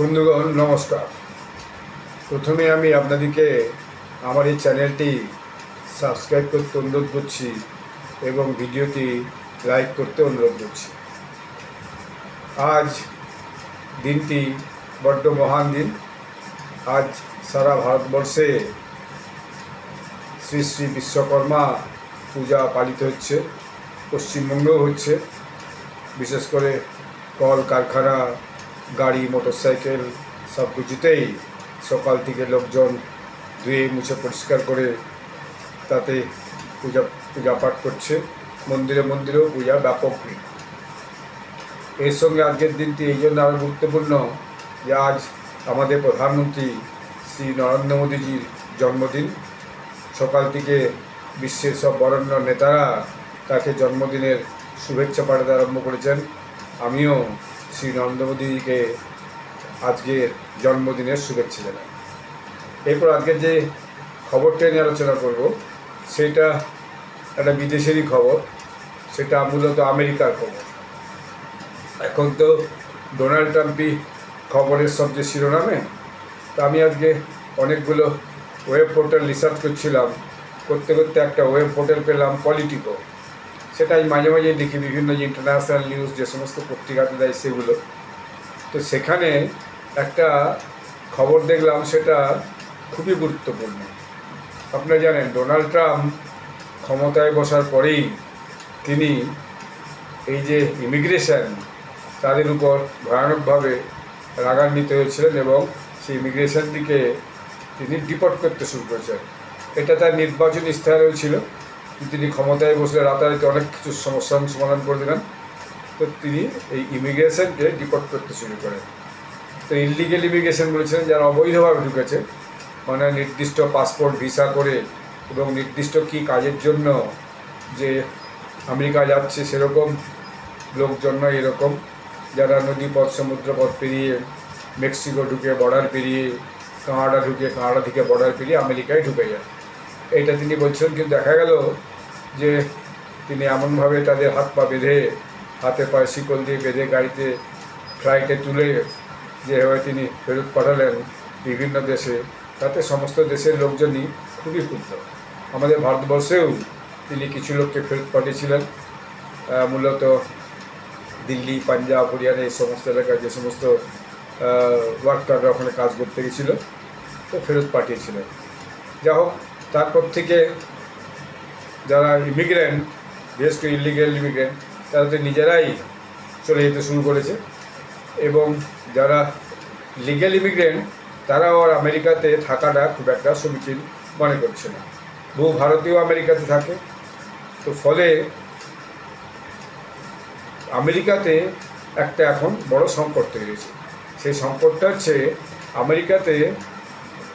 বন্ধুগণ, নমস্কার। প্রথমে আমি আপনাদেরকে আমার এই চ্যানেলটি সাবস্ক্রাইব করতে অনুরোধ করছি এবং ভিডিওটি লাইক করতে অনুরোধ করছি। আজ দিনটি বড্ড মহান দিন। আজ সারা ভারতবর্ষে শ্রী শ্রী বিশ্বকর্মা পূজা পালিত হচ্ছে, পশ্চিমবঙ্গেও হচ্ছে। বিশেষ করে কল কারখানা গাড়ি, মোটরসাইকেল সব কিছুতেই সকাল থেকে লোকজন ধুয়ে মুছে পরিষ্কার করে তাতে পূজা পূজা পাঠ করছে। মন্দিরে, মন্দিরেও পূজা ব্যাপক এর সঙ্গে আজকের দিনটি এই জন্য আরও গুরুত্বপূর্ণ যে আজ আমাদের প্রধানমন্ত্রী শ্রী নরেন্দ্র মোদীজির জন্মদিন। সকাল থেকে বিশ্বের সব বরেণ্য নেতারা তাকে জন্মদিনের শুভেচ্ছা পাঠাতে আরম্ভ করেছেন। আমিও শ্রী নরেন্দ্র আজকের জন্মদিনের শুভেচ্ছা জানাই। এরপর আজকে যে খবরটা নিয়ে আলোচনা করব, সেটা একটা বিদেশেরই খবর, সেটা মূলত আমেরিকার খবর। এখন তো ডোনাল্ড ট্রাম্পই খবরের সবচেয়ে শিরোনামে। তা আমি আজকে অনেকগুলো ওয়েব পোর্টাল রিসার্চ করছিলাম, করতে করতে একটা ওয়েব পোর্টাল পেলাম পলিটিকো সেটা আমি মাঝে মাঝে দেখি বিভিন্ন যে ইন্টারন্যাশনাল নিউজ যে সমস্ত পত্রিকাতে দেয় সেগুলো। তো সেখানে একটা খবর দেখলাম, সেটা খুবই গুরুত্বপূর্ণ। আপনারা জানেন ডোনাল্ড ট্রাম্প ক্ষমতায় বসার পরেই তিনি এই যে ইমিগ্রেশন তাদের উপর ভয়ানকভাবে রাগান্বিত হয়েছিলেন এবং সেই ইমিগ্রেশন দিকে তিনি ডিপোর্ট করতে শুরু করেছেন। এটা তার নির্বাচনী ইস্তাহারেও ছিল। তিনি ক্ষমতায় বসলে রাতারাতি অনেক কিছু সমস্যার সমাধান করে দিলেন। তো তিনি এই ইমিগ্রেশনকে ডিপোর্ট করতে শুরু করেন। তো ইলিগেল ইমিগ্রেশন বলেছেন যারা অবৈধভাবে ঢুকেছে মানে নির্দিষ্ট পাসপোর্ট ভিসা করে এবং নির্দিষ্ট কী কাজের জন্য যে আমেরিকা যাচ্ছে সেরকম লোকজন নয় এরকম। যারা নদীপথ সমুদ্রপথ পেরিয়ে মেক্সিকো ঢুকে বর্ডার পেরিয়ে কানাডা ঢুকে, কানাডা থেকে বর্ডার পেরিয়ে আমেরিকায় ঢুকে যায়। এটা তিনি বলছেন, কিন্তু দেখা গেল যে তিনি এমনভাবে তাদের হাত পা বেঁধে, হাতে পায়ে শিকল দিয়ে বেঁধে গাড়িতে ফ্লাইটে তুলে যেভাবে তিনি ফেরত পাঠালেন বিভিন্ন দেশে, তাতে সমস্ত দেশের লোকজনই খুবই ক্ষুব্ধ। আমাদের ভারতবর্ষেও তিনি কিছু লোককে ফেরত পাঠিয়েছিলেন। মূলত দিল্লি, পাঞ্জাব, হরিয়ানা, এই সমস্ত এলাকায় যে সমস্ত ওয়ার্কাররা ওখানে কাজ করতে গেছিল, তো ফেরত পাঠিয়েছিলেন। যা হোক তারপর থেকে যারা ইমিগ্রেন্ট বিশেষ করে ইলিগেল ইমিগ্রেন্ট তারা তো নিজেরাই চলে যেতে শুরু করেছে। এবং যারা লিগেল ইমিগ্রেন্ট তারাও আর আমেরিকাতে থাকাটা খুব একটা সমীচীন মনে করছে না। বহু ভারতীয় আমেরিকাতে থাকে। তো ফলে আমেরিকাতে একটা এখন বড় সংকট তৈরি হয়েছে। সেই সংকটটা হচ্ছে আমেরিকাতে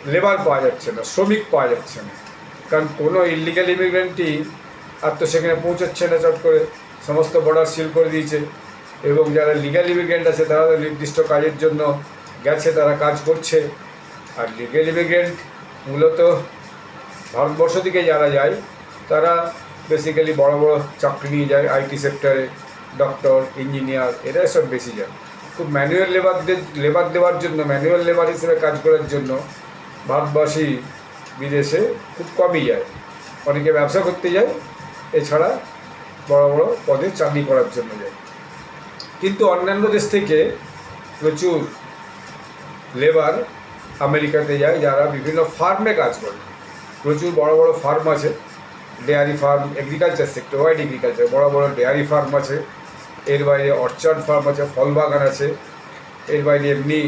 লেবার পাওয়া যাচ্ছে না, শ্রমিক পাওয়া যাচ্ছে না। কারণ কোনো ইলিগাল ইমিগ্রেন্টই আর তো সেখানে পৌঁছাচ্ছে না চট করে, সমস্ত বর্ডার সিল করে দিয়েছে। এবং যারা লিগাল ইমিগ্রেন্ট আছে, তারা তো নির্দিষ্ট কাজের জন্য গেছে, তারা কাজ করছে। আর লিগেল ইমিগ্রেন্ট মূলত ভারতবর্ষ থেকে যারা যায়, তারা বেসিক্যালি বড় বড় চাকরি নিয়ে যায় আইটি সেক্টরে ডক্টর ইঞ্জিনিয়ার এরা সব বেশি যায়। খুব ম্যানুয়াল লেবারদের লেবার দেওয়ার জন্য ম্যানুয়াল লেবার হিসেবে কাজ করার জন্য ভারতবাসী বিদেশে খুব কমই যায়। অনেকে ব্যবসা করতে যায়, এছাড়া বড় বড় পদে চাকরি করার জন্য যায়। কিন্তু অন্যান্য দেশ থেকে প্রচুর লেবার আমেরিকাতে যায়, যারা বিভিন্ন ফার্মে কাজ করে। প্রচুর বড় বড় ফার্ম আছে, dairy farm agriculture sector wide agriculture বড় বড় ডেয়ারি ফার্ম আছে। এর বাইরে অর্চার্ড ফার্ম আছে, ফল বাগান আছে। এর বাইরে এমনি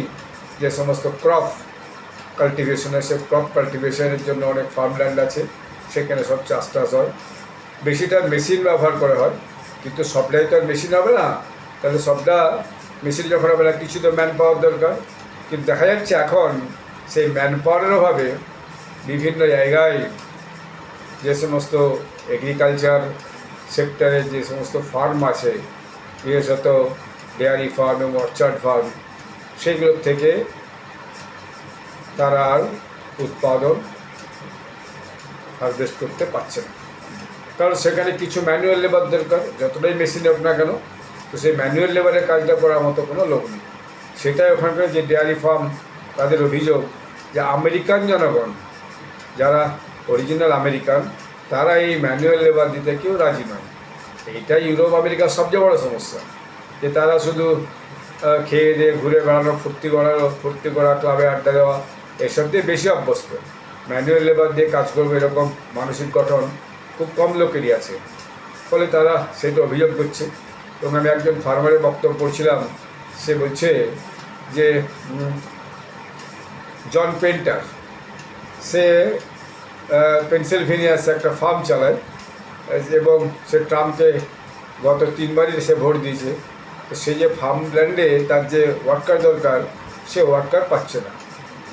যে সমস্ত ক্রপ কাল্টিভেশন আছে ক্রপ কাল্টিভেশনের জন্য অনেক ফার্মল্যান্ড আছে, সেখানে সব চাষ টাস হয়। বেশিটা মেশিন ব্যবহার করা হয়, কিন্তু সবটাই তো আর মেশিন হবে না। তাহলে সবটা মেশিন যখন হবে না, কিছু তো ম্যান পাওয়ার দরকার। কিন্তু দেখা যাচ্ছে এখন সেই ম্যান পাওয়ারের অভাবে বিভিন্ন জায়গায় যে সমস্ত এগ্রিকালচার সেক্টরে যে সমস্ত ফার্ম আছে, বিশেষত ডেয়ারি ফার্ম এবং অর্চার্ড ফার্ম সেগুলোর থেকে তারা আর উৎপাদন হারভেস্ট করতে পারছে না। কারণ সেখানে কিছু ম্যানুয়াল লেবার দরকার, যতটাই মেশিন হোক না কেন, তো সেই ম্যানুয়াল লেবারের কাজটা করার মতো কোনো লোক নেই। সেটাই ওখানকার যে ডেয়ারি ফার্ম তাদের অভিযোগ যে আমেরিকান জনগণ, যারা অরিজিনাল আমেরিকান, তারা এই ম্যানুয়াল লেবার দিতে কেউ রাজি নয়। এইটাই ইউরোপ, আমেরিকার সবচেয়ে বড় সমস্যা। যে তারা শুধু খেয়ে দিয়ে ঘুরে বেড়ানো, ফুর্তি করানো, ফুর্তি করা ক্লাবে আড্ডা দেওয়া এসব দিয়ে বেশি অভ্যস্ত। ম্যানুয়াল লেবার দিয়ে কাজ করবে এরকম মানসিক গঠন খুব কম লোকেরই আছে। ফলে তারা সেটা অভিযোগ করছে এবং আমি একজন ফার্মারের বক্তব্য পড়ছিলাম, সে বলছে যে জন পেন্টার সে পেনসিলভেনিয়াসে একটা ফার্ম চালায়, এবং সে ট্রাম্পকে গত তিনবারই সে ভোট দিয়েছে। সে যে ফার্মল্যান্ডে তার যে ওয়ার্কার দরকার, সে ওয়ার্কার পাচ্ছে না।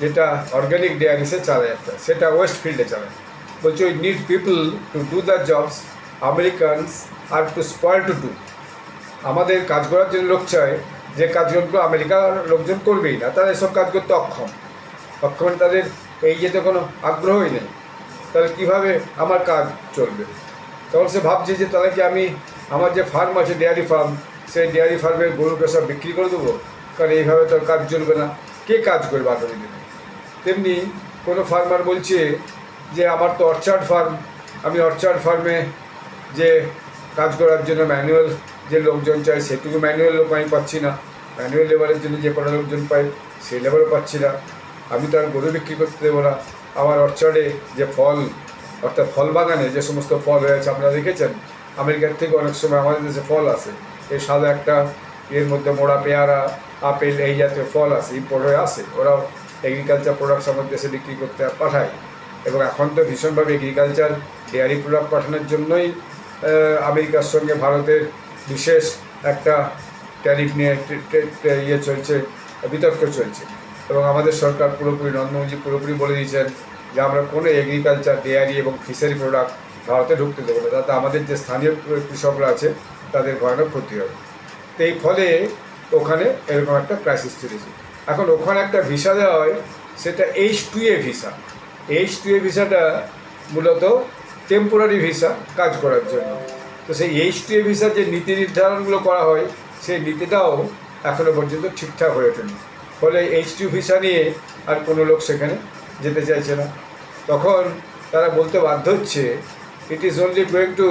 যেটা অর্গ্যানিক ডেয়ারি সে চালায় একটা সেটা ওয়েস্ট ফিল্ডে চালায় বলছে we need people to do the jobs Americans are too spoil to do আমাদের কাজ করার জন্য লোক চায়, যে কাজগুলো আমেরিকার লোকজন করবেই না, তারা এসব কাজ করতে অক্ষম। অক্ষম তাদের এই যেতে কোনো আগ্রহই নেই, তাহলে কীভাবে আমার কাজ চলবে? তখন সে ভাবছে যে তাহলে কি আমি আমার যে ফার্ম আছে ডেয়ারি ফার্ম সেই ডেয়ারি ফার্মের গরুকে সব বিক্রি করে দেবো? কারণ এইভাবে তো কাজ চলবে না। কে কাজ করবে আগামী দিনে? তেমনি কোনো ফার্মার বলছে যে, আমার তো অর্চার্ড ফার্ম আমি অর্চার্ড ফার্মে যে কাজ করার জন্য ম্যানুয়াল যে লোকজন চাই সেটুকু ম্যানুয়াল লোক আমি পাচ্ছি না। ম্যানুয়াল লেবারের জন্য যে কটা লোকজন পাই সেই লেবারও পাচ্ছি না। আমি তো আর গরু বিক্রি করতে দেবো না। আমার অর্চার্ডে যে ফল, অর্থাৎ ফল বাগানে যে সমস্ত ফল হয়েছে, আপনারা দেখেছেন? আমেরিকার থেকে অনেক সময় আমাদের দেশে ফল আসে। এই সাদা একটা, এর মধ্যে মোড়া পেয়ারা, আপেল, এই জাতীয় ফল আসে ইম্পোর্ট হয়ে আসে। ওরাও এগ্রিকালচার প্রোডাক্টস আমাদের দেশে বিক্রি করতে পাঠায়। এবং এখন তো ভীষণভাবে এগ্রিকালচার ডেয়ারি প্রোডাক্ট পাঠানোর জন্যই আমেরিকার সঙ্গে ভারতের বিশেষ একটা ট্যারিফ নিয়ে ইয়ে চলছে, বিতর্ক চলছে। এবং আমাদের সরকার পুরোপুরি নরেন্দ্র পুরোপুরি বলে দিয়েছেন যে আমরা কোনো এগ্রিকালচার ডেয়ারি এবং ফিশারি প্রোডাক্ট ভারতে ঢুকতে দেবো না। তাতে আমাদের যে স্থানীয় কৃষকরা আছে, তাদের ভয়ানক ক্ষতি হবে। তো এই ফলে ওখানে এরকম একটা ক্রাইসিস চলেছে। এখন ওখানে একটা ভিসা দেওয়া হয়, সেটা H two A visa H two A ভিসাটা মূলত টেম্পোরারি ভিসা কাজ করার জন্য। তো সেই এইচ টু এ ভিসার যে নীতি নির্ধারণগুলো করা হয়, সেই নীতিটাও এখনও পর্যন্ত ঠিকঠাক হয়ে ওঠেনি। ফলে এইচ টু ভিসা নিয়ে আর কোনো লোক সেখানে যেতে চাইছে না। তখন তারা বলতে বাধ্য হচ্ছে it is only going to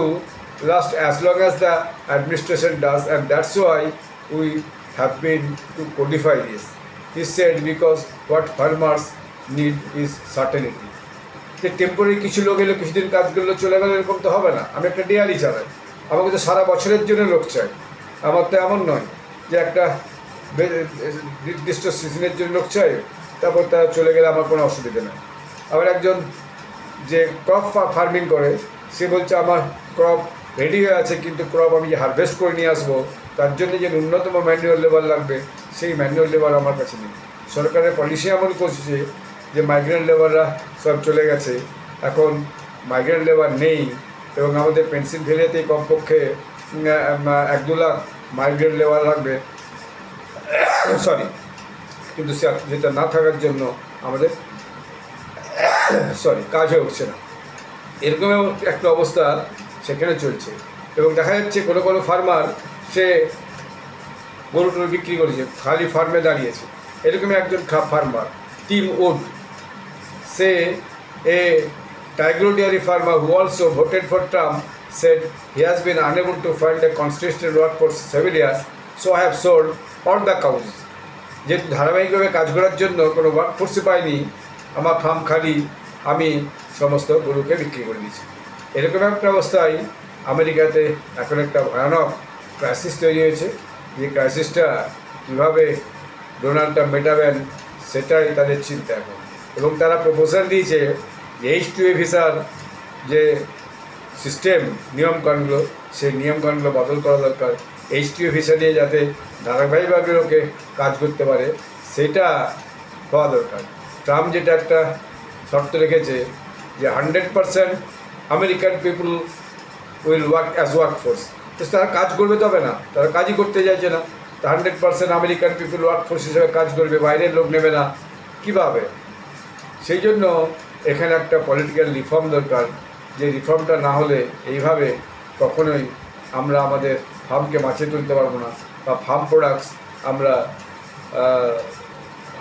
last as long as the administration does and that's why we have been to codify this he said because what farmers need is certainty যে টেম্পোরারি কিছু লোক এলো, কিছুদিন কাজ করল, চলে গেলো, এরকম তো হবে না। আমি একটা ডেয়ারি চালাই। আমাকে তো সারা বছরের জন্য লোক চাই। আমার তো এমন নয় যে একটা নির্দিষ্ট সিজনের জন্য লোক চাই, তারপর তারা চলে গেলে আমার কোনো অসুবিধা নেই। আবার একজন যে ক্রপ ফার্মিং করে, সে বলছে, আমার ক্রপ রেডি হয়ে আছে, কিন্তু ক্রপ আমি হারভেস্ট করে নিয়ে আসব। তার জন্য যে ন্যূনতম ম্যানুয়াল লেবার লাগবে, সেই ম্যানুয়াল লেবার আমার কাছে নেই। সরকারের পলিসি এমন করছে যে মাইগ্রেন্ট লেবাররা সব চলে গেছে। এখন মাইগ্রেন্ট লেবার নেই এবং আমাদের পেনসিলভেনিয়াতেই কমপক্ষে এক দু লাখ মাইগ্রেন্ট লেবার লাগবে। সরি কিন্তু যেটা না থাকার জন্য আমাদের সরি কাজ হয়ে উঠছে না। এরকম একটা অবস্থা সেখানে চলছে। এবং দেখা যাচ্ছে কোনো কোনো ফার্মার সে গরু টরু বিক্রি করেছে, খালি ফার্মে দাঁড়িয়েছে। এরকমই একজন ফার্মার টিম উড সে a টাইগ্রো dairy farmer who also voted for Trump said he has been unable to find a consistent work for several years, so I have sold all the cows যেহেতু ধারাবাহিকভাবে কাজ করার জন্য কোনো work ফোর্সই পাইনি, আমার farm খালি আমি সমস্ত গরুকে বিক্রি করে দিয়েছি। এরকম একটা অবস্থায় আমেরিকাতে এখন একটা ভয়ানক ক্রাইসিস তৈরি হয়েছে। যে ক্রাইসিসটা কীভাবে ডোনাল্ড ট্রাম্প মেটাবেন, সেটাই তাদের চিন্তা এখন। এবং তারা প্রপোজাল দিয়েছে যে এইচ টু এ ভিসার যে সিস্টেম নিয়মকানুনগুলো, সেই নিয়মকানুনগুলো বদল করা দরকার। এইচ টি ভিসা নিয়ে যাতে ধারাবাহিকভাবে লোকে কাজ করতে পারে, সেটা হওয়া দরকার। ট্রাম্প যেটা একটা শর্ত রেখেছে যে hundred percent American people will work as work force তো তারা কাজ করবে তবে না, তারা কাজই করতে চাইছে না। তো hundred percent American people work force হিসেবে কাজ করবে, বাইরের লোক নেবে না। কীভাবে? সেই জন্য এখানে একটা পলিটিক্যাল রিফর্ম দরকার। যে রিফর্মটা না হলে এইভাবে কখনোই আমরা আমাদের ফার্মকে বাঁচিয়ে তুলতে পারব না, বা ফার্ম প্রোডাক্টস আমরা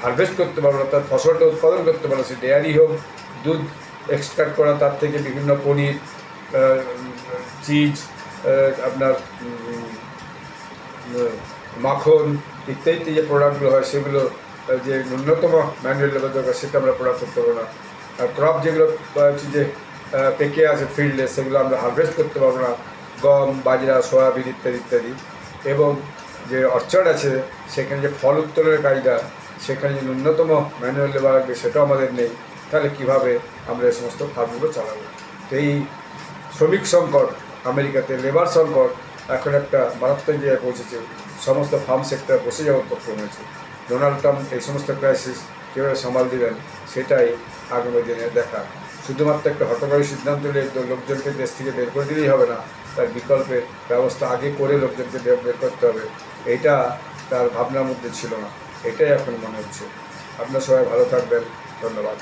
হারভেস্ট করতে পারব না তার ফসলটা উৎপাদন করতে পারব সে ডেয়ারি হোক, দুধ এক্সট্রাক্ট করা, তার থেকে বিভিন্ন পনির চিজ আপনার মাখন, ইত্যাদি যে প্রোডাক্টগুলো হয়, সেগুলো যে ন্যূনতম ম্যানুয়াল লেভেল দরকার, সেটা আমরা প্রোডাক্ট করতে পারব না। আর ক্রপ যেগুলো হচ্ছে যে পেকে আছে ফিল্ডে সেগুলো আমরা হারভেস্ট করতে পারব না। গম, বাজরা, সয়াবিন ইত্যাদি ইত্যাদি। এবং যে অর্চার্ড আছে, সেখানে যে ফল উত্তোলনের কাজটা, সেখানে যে ন্যূনতম ম্যানুয়াল লেবার লাগবে, সেটাও আমাদের নেই। তাহলে কীভাবে আমরা এই সমস্ত ফার্মগুলো চালাবো? তো এই শ্রমিক সংকট আমেরিকাতে লেবার সংকট এখন একটা মারাত্মক জায়গায় পৌঁছেছে। সমস্ত ফার্ম সেক্টর বসে যাওয়ার পক্ষম হয়েছে ডোনাল্ড ট্রাম্প এই সমস্ত ক্রাইসিস কীভাবে সামাল দিবেন, সেটাই আগামী দিনে দেখা শুধুমাত্র একটা হটকারী সিদ্ধান্ত নিয়ে লোকজনকে দেশ থেকে বের করে দিলেই হবে না, তার বিকল্পের ব্যবস্থা আগে করে লোকজনকে বের করতে হবে। এইটা তার ভাবনার মধ্যে ছিল না। এটাই এখন মনে হচ্ছে। আপনার সবাই ভালো থাকবেন। ধন্যবাদ।